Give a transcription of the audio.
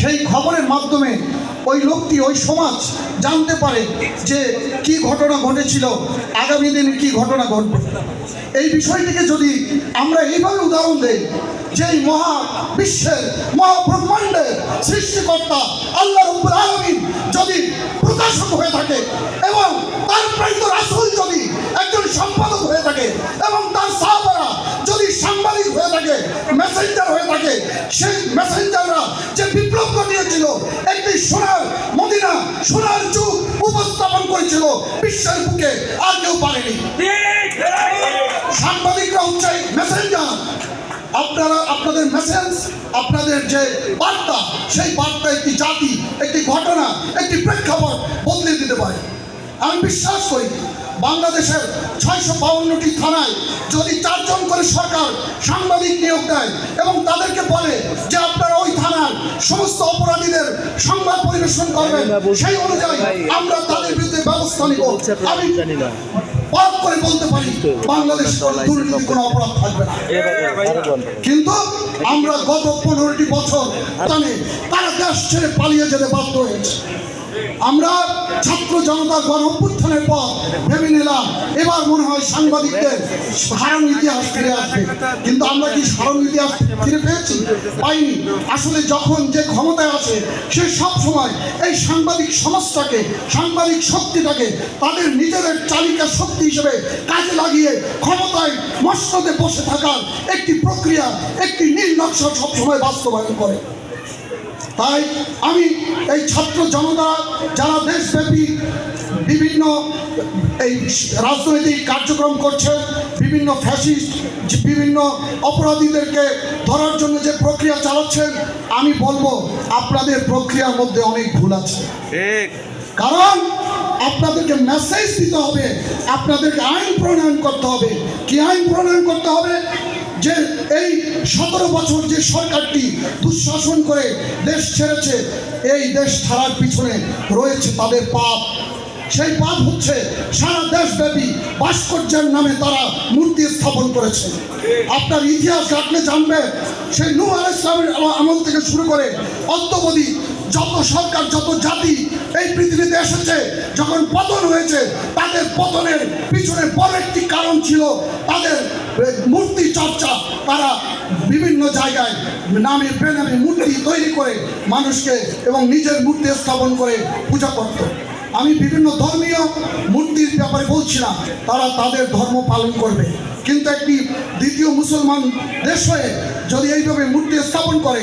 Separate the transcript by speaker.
Speaker 1: সেই খবরের মাধ্যমে ওই লোকটি, ওই সমাজ জানতে পারে যে কি ঘটনা ঘটেছিল, আগামী দিনে কি ঘটনা ঘটবে। এই বিষয়টিকে যদি আমরা এইভাবে উদাহরণ দেই, যে মহা বিশ্বের মহাব্রহ্মাণ্ডের সৃষ্টিকর্তা আল্লাহ আলমিন যদি প্রকাশক হয়ে থাকে এবং তার প্রেরিত রাসূল যদি একজন সম্পাদক হয়ে থাকে এবং তার সাহাবারা যদি সাংবাদিক হয়ে থাকে মেসেঞ্জার হয়ে থাকে, সেই সোনার যুগ উপস্থাপন করেছিল বিশ্বের বুকে, আর কেউ পারেনি। সাংবাদিকরা হচ্ছে মেসেঞ্জার আপনারা, আপনাদের মেসেজ আপনাদের যে বার্তা, সেই বার্তা একটি জাতি, একটি ঘটনা, একটি প্রেক্ষাপট বদলে দিতে পারে। আমি বিশ্বাস করি, বাংলাদেশের ছয়শো বাউন্নটি থানায় যদি চারজন করে সরকার সাংবাদিক নিয়োগ দেয় এবং তাদেরকে বলে যে আপনারা ওই থানার সমস্ত অপরাধীদের পরিবেশন করবেন সেই অনুযায়ী আমরা তাদের বিরুদ্ধে ব্যবস্থা নিব। আমি পাপ করে বলতে পারি বাংলাদেশ কোনো দুর্নীতি কোনো অপরাধ থাকবে না। কিন্তু আমরা গত পনেরোটি বছর জানি তারা দেশ ছেড়ে পালিয়ে যেতে বাধ্য হয়েছে। আমরা ছাত্র জনতার গণ অভ্যুত্থানের পর ভেবে নিলাম। এবার মনে হয় সাংবাদিকদের হারানো ইতিহাস ফিরে আসবে। কিন্তু আমরা কি হারানো ইতিহাস ফিরে পেয়েছি? পাইনি। আসলে যখন যে ক্ষমতায় আছে, সে সব সময় এই সাংবাদিক সমাজটাকে, সাংবাদিক শক্তিটাকে, তাদের নিজেদের চালিকা শক্তি হিসেবে কাজে লাগিয়ে ক্ষমতায় মসনদে বসে থাকার একটি প্রক্রিয়া, একটি নীল নকশা সবসময় বাস্তবায়ন করে। তাই আমি এই ছাত্র জনতা যারা দেশব্যাপী বিভিন্ন এই রাজনৈতিক কার্যক্রম করছে বিভিন্ন ফ্যাসিস্ট বিভিন্ন অপরাধীদেরকে ধরার জন্য যে প্রক্রিয়া চালাচ্ছেন আমি বলব আপনাদের প্রক্রিয়ার মধ্যে অনেক ভুল আছে। কারণ আপনাদেরকে মেসেজ দিতে হবে আপনাদেরকে আইন প্রণয়ন করতে হবে। কি আইন প্রণয়ন করতে হবে? যে এই সতেরো বছর যে সরকারটি দুঃশাসন করে দেশ ছেড়েছে, এই দেশ ছাড়ার পিছনে রয়েছে তাদের পাপ। সেই পাপ হচ্ছে সারা দেশব্যাপী ভাস্কর্যের নামে তারা মূর্তি স্থাপন করেছে। আপনার ইতিহাস ঘাটলে জানবে, সেই আল ইসলামের আমল থেকে শুরু করে অদ্যবধি যত সরকার, যত জাতি এই পৃথিবীতে এসেছে, যখন পতন হয়েছে, তাদের পতনের পিছনে বড় একটি কারণ ছিল তাদের মূর্তি চর্চা। তারা বিভিন্ন জায়গায় নামে বেনামে মূর্তি তৈরি করে মানুষকে এবং নিজের মূর্তি স্থাপন করে পূজা করত। আমি বিভিন্ন ধর্মীয় মূর্তির ব্যাপারে বলছি না তারা তাদের ধর্ম পালন করবে। কিন্তু একটি দ্বিতীয় মুসলমান দেশ হয়ে যদি এইভাবে মূর্তি স্থাপন করে